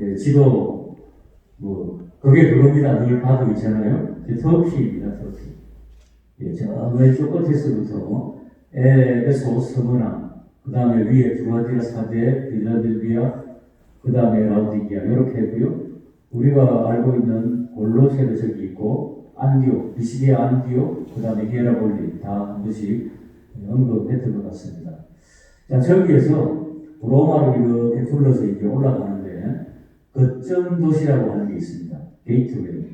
예, 지도 뭐 그게 그겁니다. 늘 봐도 있잖아요. 터키입니다. 터키. 예, 저 왼쪽 끝에서부터 에베소 스무나 그 다음에 위에 두아디라 사대 빌라델비아 그 다음에 라우디기아 이렇게 했고요. 우리가 알고 있는 골로새도 저기 있고 안디오, 비시디아 안디오, 그 다음에 히에라볼리 다한 번씩 언급했던 것 같습니다. 자 저기에서 로마로 이렇게 둘러서 이렇게 올라가는데 거점 도시라고 하는 게 있습니다. 게이트웨이.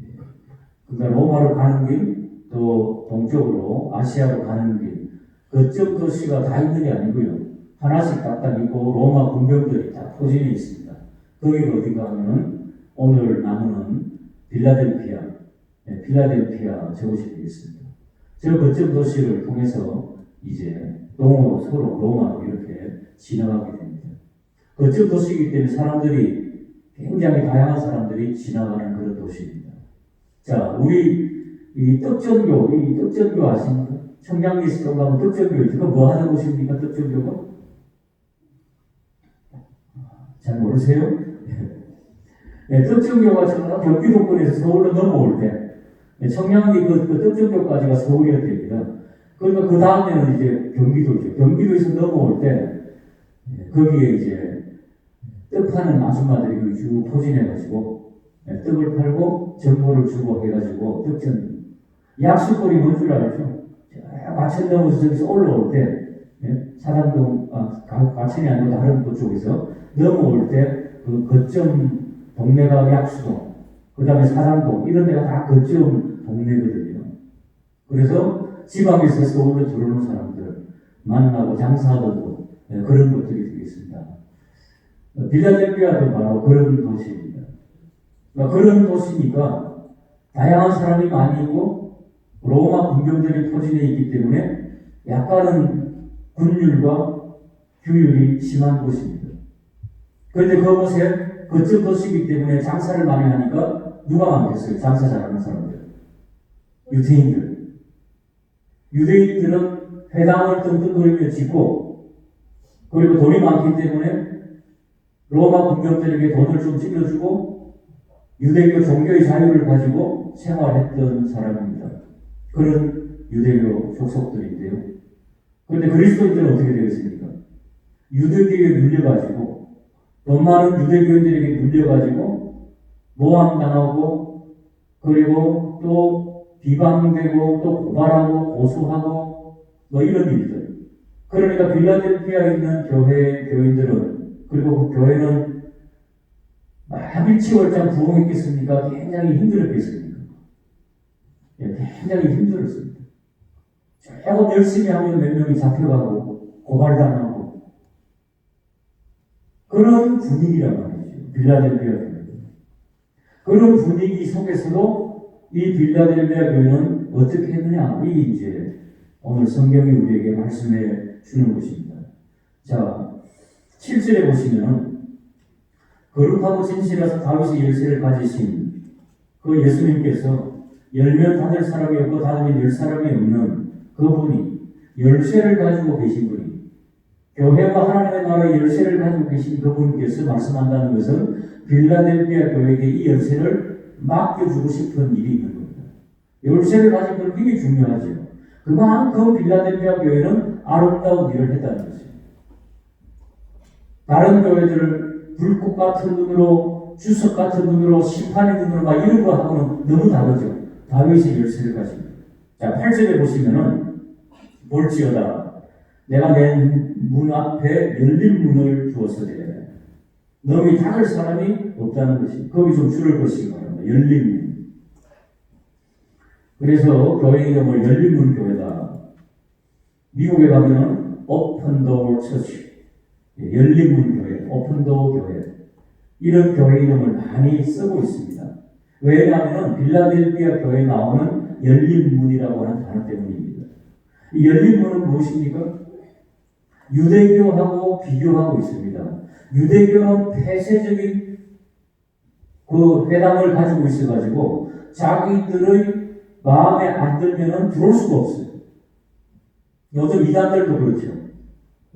예. 그러니까 로마로 가는 길, 또 동쪽으로 아시아로 가는 길, 거점 도시가 다 있는 게 아니고요. 하나씩 딱딱 있고 로마 군병들이 다 포진해 있습니다. 거기가 어디가 하면은 오늘 나누는 빌라델피아, 네, 필라델피아 저곳이 되겠습니다. 저 거점 도시를 통해서 이제 동으로 서로 로마로 이렇게 지나가게 됩니다. 거점 도시이기 때문에 사람들이 굉장히 다양한 사람들이 지나가는 그런 도시입니다. 자, 우리 이 떡전교, 이 떡전교 아십니까? 청량리에서 가면 떡전교, 이거 뭐 하는 곳입니까? 떡전교가? 잘 모르세요? 네, 떡전교가 저 경기도권에서 서울로 넘어올 때, 네, 청량리 그, 그 떡전교까지가 서울이었답니다. 그러니까 그 다음에는 이제 경기도죠. 경기도에서 넘어올 때, 네, 거기에 이제 떡 파는 아줌마들이 그쭉 포진해가지고, 네, 떡을 팔고 정보를 주고 해가지고 떡전 약수거리 뭔줄 알죠? 마천 넘어서 저기서 올라올 때 예? 사람도 아, 가- 가천이 아니고 다른 그쪽에서 넘어올 때그 거점 동네가 약수동 그 다음에 사랑동 이런 데가 다 거점 동네거든요. 그래서 지방에서 서울로 들어오는 사람들 만나고 장사하고 예, 그런 것들이 되겠습니다. 어, 빌라델비아도 바로 그런 도시입니다. 그러니까 그런 도시니까 다양한 사람이 많이 있고 로마 군병들이 포진해 있기 때문에 약간은 군율과 규율이 심한 곳입니다. 그런데 그곳에 거점 도시이기 때문에 장사를 많이 하니까 누가 많겠어요? 장사 잘하는 사람들. 유대인들. 유대인들은 회당을 뜬뜬거리며 짓고 그리고 돈이 많기 때문에 로마 군병들에게 돈을 좀 찔러주고 유대교 종교의 자유를 가지고 생활했던 사람입니다. 그런 유대교 족속들인데요. 그런데 그리스도인들은 어떻게 되겠습니까? 유대교에 눌려가지고 돈 많은 유대교인들에게 눌려가지고 모함당하고 그리고 또 비방되고 또 고발하고 고소하고 뭐 이런 일들. 그러니까 빌라델피아에 있는 교회 교인들은 그리고 그 교회는 일치월장 부흥했겠습니까? 굉장히 힘들었겠습니까? 예, 굉장히 힘들었습니다. 조금 열심히 하면 몇 명이 잡혀가고 고발당하고 그런 분위기란 말이죠. 빌라델비아. 그런 분위기 속에서도 이 빌라델비아 교회는 어떻게 했느냐? 이 이제 오늘 성경이 우리에게 말씀해 주는 것입니다. 자, 7절에 보시면은 거룩하고 진실해서 다윗의 열쇠를 가지신 그 예수님께서 열면 닫을 사람이 없고 닫으면 열 사람이 없는 그분이 열쇠를 가지고 계신 분이 교회와 하나님의 나라의 열쇠를 가지고 계신 그분께서 말씀한다는 것은 빌라델비아 교회에게 이 열쇠를 맡겨주고 싶은 일이 있는 겁니다. 열쇠를 가진 건 굉장히 중요하죠. 그만큼 빌라델비아 교회는 아름다운 일을 했다는 것이죠. 다른 교회들 불꽃 같은 눈으로 주석 같은 눈으로 심판의 눈으로 막 이런 거 하고는 너무 다르죠. 다윗의 열쇠를 가지고. 자, 8절에 보시면은 볼지어다. 내가 내 문 앞에 열린 문을 두었으되 너희 닫을 사람이 없다는 것이 거기 좀 줄을 것이기 바랍니다. 열린 문. 그래서 교회 이름을 열린 문 교회다. 미국에 오픈 도어 처치 예, 열린 문 교회, 오픈도어 교회 이런 교회 이름을 많이 쓰고 있습니다. 왜냐하면 빌라델비아 교회에 나오는 열린 문이라고 하는 단어 때문입니다. 이 열린 문은 무엇입니까? 유대교하고 비교하고 있습니다. 유대교는 폐쇄적인 그 회당을 가지고 있어가지고 자기들의 마음에 안 들면은 들어올 수가 없어요. 요즘 이단들도 그렇죠.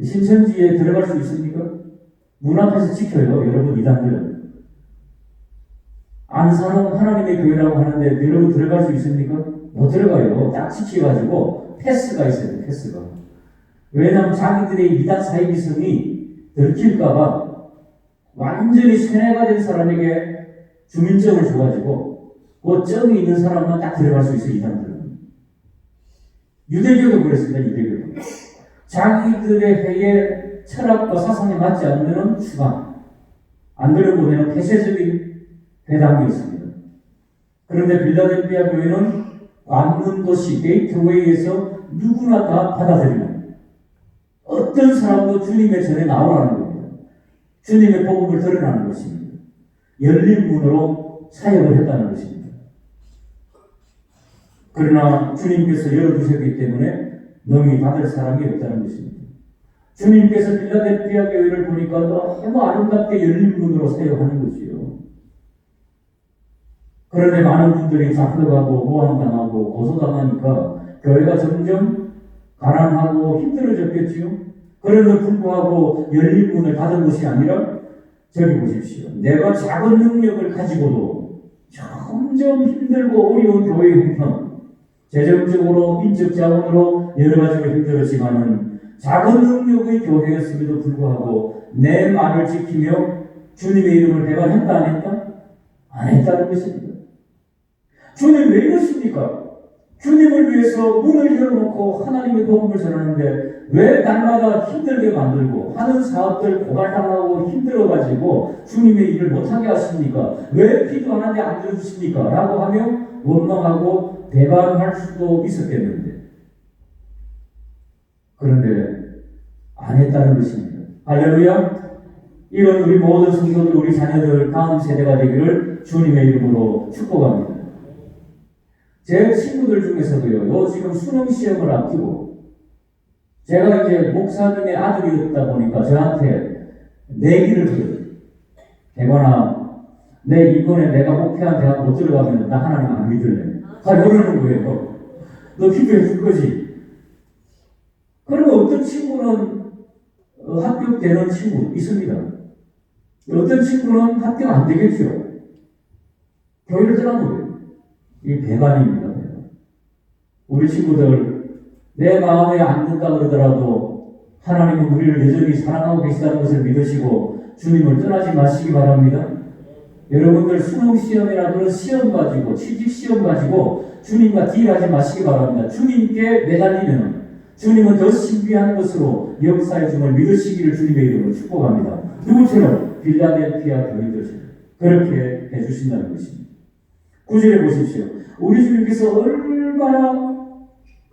신천지에 들어갈 수 있습니까? 문 앞에서 지켜요, 여러분 이단들은. 안산은 하나님의 교회라고 하는데 여러분 들어갈 수 있습니까? 못 들어가요. 딱 지켜가지고 패스가 있어요, 패스가. 왜냐하면 자기들의 이단 사이비성이 들킬까봐 완전히 세뇌가 된 사람에게 주민증을 줘가지고 그 점이 있는 사람만 딱 들어갈 수 있어요, 이단들은. 유대교도 그랬습니다, 유대교도. 자기들의 회의 철학과 사상에 맞지 않으면 추방. 안 들어보면 폐쇄적인 회당이었습니다. 그런데 빌라델피아 교회는 관문 도시 게이트웨이에서 누구나 다 받아들이는 어떤 사람도 주님의 전에 나오라는 겁니다. 주님의 복음을 드러나는 것입니다. 열린 문으로 사역을 했다는 것입니다. 그러나 주님께서 열어주셨기 때문에 능히 받을 사람이 없다는 것입니다. 주님께서 빌라델피아 교회를 보니까 너무 아름답게 열린 문으로 사역하는 것이요. 그런데 많은 분들이 잡혀가고 모함당하고 고소당하니까 교회가 점점 가난하고 힘들어졌겠지요. 그럼에도 불구하고 열린 문을 닫은 것이 아니라 저기 보십시오. 내가 작은 능력을 가지고도 점점 힘들고 어려운 교회 형편, 재정적으로, 인적 자원으로 여러 가지로 힘들었지만은 작은 능력의 교회였음에도 불구하고 내 말을 지키며 주님의 이름을 배반했다 안 했다? 안 했다는 것입니다. 주님 왜 이러십니까? 주님을 위해서 문을 열어놓고 하나님의 복음을 전하는데 왜 날마다 힘들게 만들고 하는 사업들 고갈당하고 힘들어가지고 주님의 일을 못하게 하십니까? 왜 기도하는데 안 들어주십니까? 라고 하며 원망하고 배반할 수도 있었겠는데 그런데 안 했다는 것입니다. 할렐루야! 이런 우리 모든 성도들, 우리 자녀들 다음 세대가 되기를 주님의 이름으로 축복합니다. 제 친구들 중에서도요, 요 지금 수능 시험을 앞두고, 제가 이제 목사님의 아들이었다 보니까 저한테 내기를 해요. 대관아, 내 이번에 내가 목표한 대학 못 들어가면 나 하나님 안 믿을래. 아, 이러는 거예요. 너 기도해 줄 거지? 그리고 어떤 친구는 어, 합격되는 친구 있습니다. 어떤 친구는 합격 안 되겠죠. 교회를 떠난 거예요. 이 배반입니다. 우리 친구들 내 마음에 안 든다 그러더라도 하나님은 우리를 여전히 사랑하고 계시다는 것을 믿으시고 주님을 떠나지 마시기 바랍니다. 여러분들 수능 시험이나 그런 시험 가지고 취직 시험 가지고 주님과 딜하지 마시기 바랍니다. 주님께 매달리면 주님은 더 신비한 것으로 역사의 중을 믿으시기를 주님의 이름으로 축복합니다. 누구처럼 빌라델피아 교인들처럼 그렇게 해주신다는 것입니다. 구절에 보십시오. 우리 주님께서 얼마나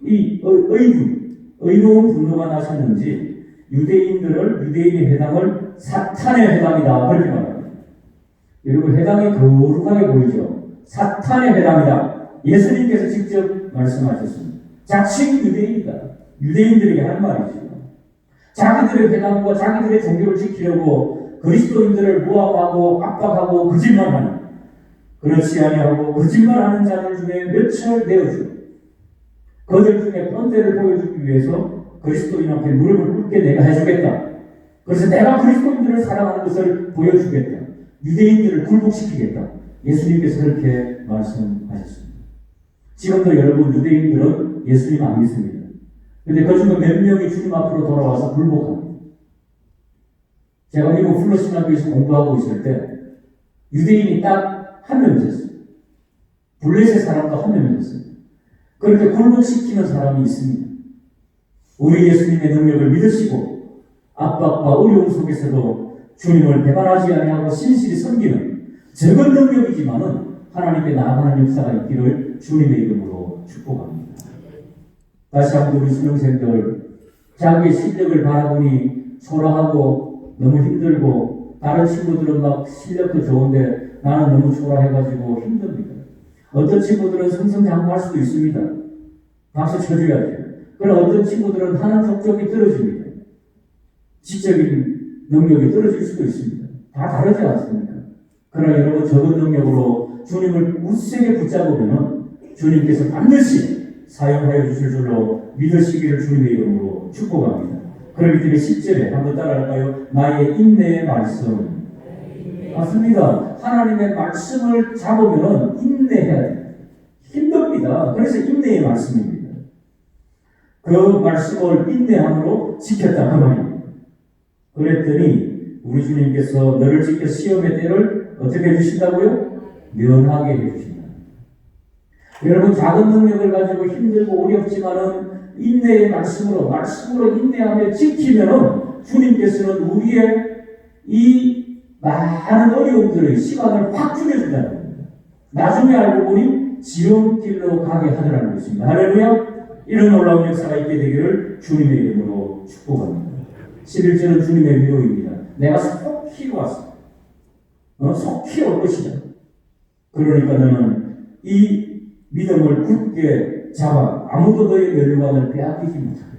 이 의분, 의로운 분노가 나셨는지 유대인들을 유대인의 해당을 사탄의 해당이다 그렇게 말합니다. 여러분 해당이 거룩하게 보이죠. 사탄의 해당이다. 예수님께서 직접 말씀하셨습니다. 자칭 유대인이다. 유대인들에게 한 말이죠. 자기들의 회당과 자기들의 종교를 지키려고 그리스도인들을 모함하고 압박하고 거짓말하는 그렇지 아니하고 거짓말하는 자들 중에 몇을 내어주고 그들 중에 본때를 보여주기 위해서 그리스도인 앞에 무릎을 꿇게 내가 해주겠다. 그래서 내가 그리스도인들을 사랑하는 것을 보여주겠다. 유대인들을 굴복시키겠다. 예수님께서 그렇게 말씀하셨습니다. 지금도 여러분 유대인들은 예수님 안 믿습니다. 근데 그 중에 몇 명이 주님 앞으로 돌아와서 굴복합니다. 제가 미국 플러시나교에서 공부하고 있을 때 유대인이 딱 한명 있었어요. 블레셋 사람도 한명 있었어요. 그렇게 굴복시키는 사람이 있습니다. 우리 예수님의 능력을 믿으시고 압박과 어려움 속에서도 주님을 배반하지 아니하고 신실히 섬기는 적은 능력이지만은 하나님께 나아가는 역사가 있기를 주님의 이름으로 축복합니다. 다시 한번 우리 수능생들 자기의 실력을 바라보니 초라하고 너무 힘들고 다른 친구들은 막 실력도 좋은데 나는 너무 초라해가지고 힘듭니다. 어떤 친구들은 승승장구할 수도 있습니다. 박수 쳐줘야죠. 그러나 어떤 친구들은 하는 족족이 떨어집니다. 지적인 능력이 떨어질 수도 있습니다. 다 다르지 않습니까? 그러나 여러분 적은 능력으로 주님을 굳세게 붙잡으면 주님께서 반드시 사용하여 주실 줄로 믿으시기를 주님의 이름으로 축복합니다. 그렇기 때문에 10절에 한번 따라할까요? 나의 인내의 말씀. 맞습니다. 하나님의 말씀을 잡으면 인내해야 돼요. 힘듭니다. 그래서 인내의 말씀입니다. 그 말씀을 인내함으로 지켰다 그 말입니다. 그랬더니 우리 주님께서 너를 지켜 시험의 때를 어떻게 해주신다고요? 면하게 해주신다. 여러분 작은 능력을 가지고 힘들고 어렵지만은 인내의 말씀으로 말씀으로 인내하며 지키면은 주님께서는 우리의 이 많은 어려움들의 시간을 확 줄여준다는 겁니다. 나중에 알고 보니 지름길로 가게 하더라는 것입니다. 할렐루야! 이런 놀라운 역사가 있게 되기를 주님의 이름으로 축복합니다. 11절은 주님의 위로입니다. 내가 속히 왔어. 어, 속히 올 것이다. 그러니까 너는 이 믿음을 굳게 잡아 아무도 너의 멸류관을 빼앗기지 못하게.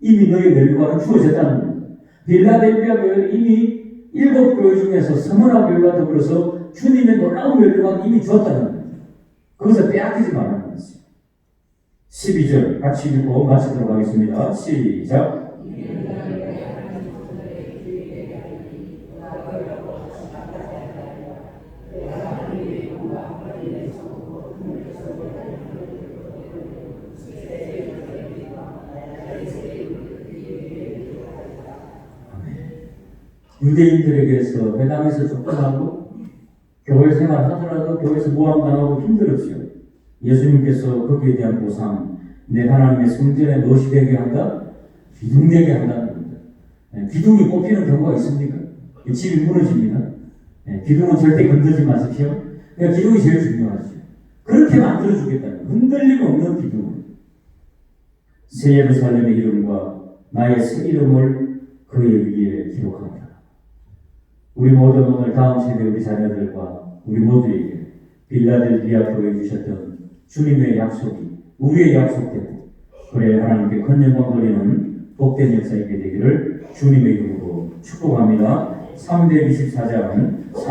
이미 너의 멸류관은 주어졌다는 겁니다. 빌라델비아 교회는 이미 일곱 교회 중에서 서머나 교회와 더불어서 주님의 놀라운 멸류관 이미 주었다는 겁니다. 그것을 빼앗기지 말라는 것이죠. 12절 같이 읽고 마치도록 하겠습니다. 시작. 유대인들에게서 회당에서 쫓겨나고 교회 생활 하더라도 교회에서 모함당하고 힘들었죠. 예수님께서 거기에 대한 보상, 내 하나님의 성전에 무엇이 되게 한다? 기둥 되게 한다는 겁니다. 예, 기둥이 꼽히는 경우가 있습니까? 이 집이 무너집니다. 예, 기둥은 절대 건드지 마십시오. 그러니까 기둥이 제일 중요하죠. 그렇게 만들어주겠다는. 흔들림 없는 기둥. 새 예루살렘의 이름과 나의 새 이름을 그의 위에 기록합니다. 우리 모두 오늘 다음 세대 우리 자녀들과 우리 모두에게 빌라델비아 교회 주셨던 주님의 약속이 우리의 약속되고 그래 하나님께 건영광 돌리는 복된 역사 있게 되기를 주님의 이름으로 축복합니다. 3대 24장은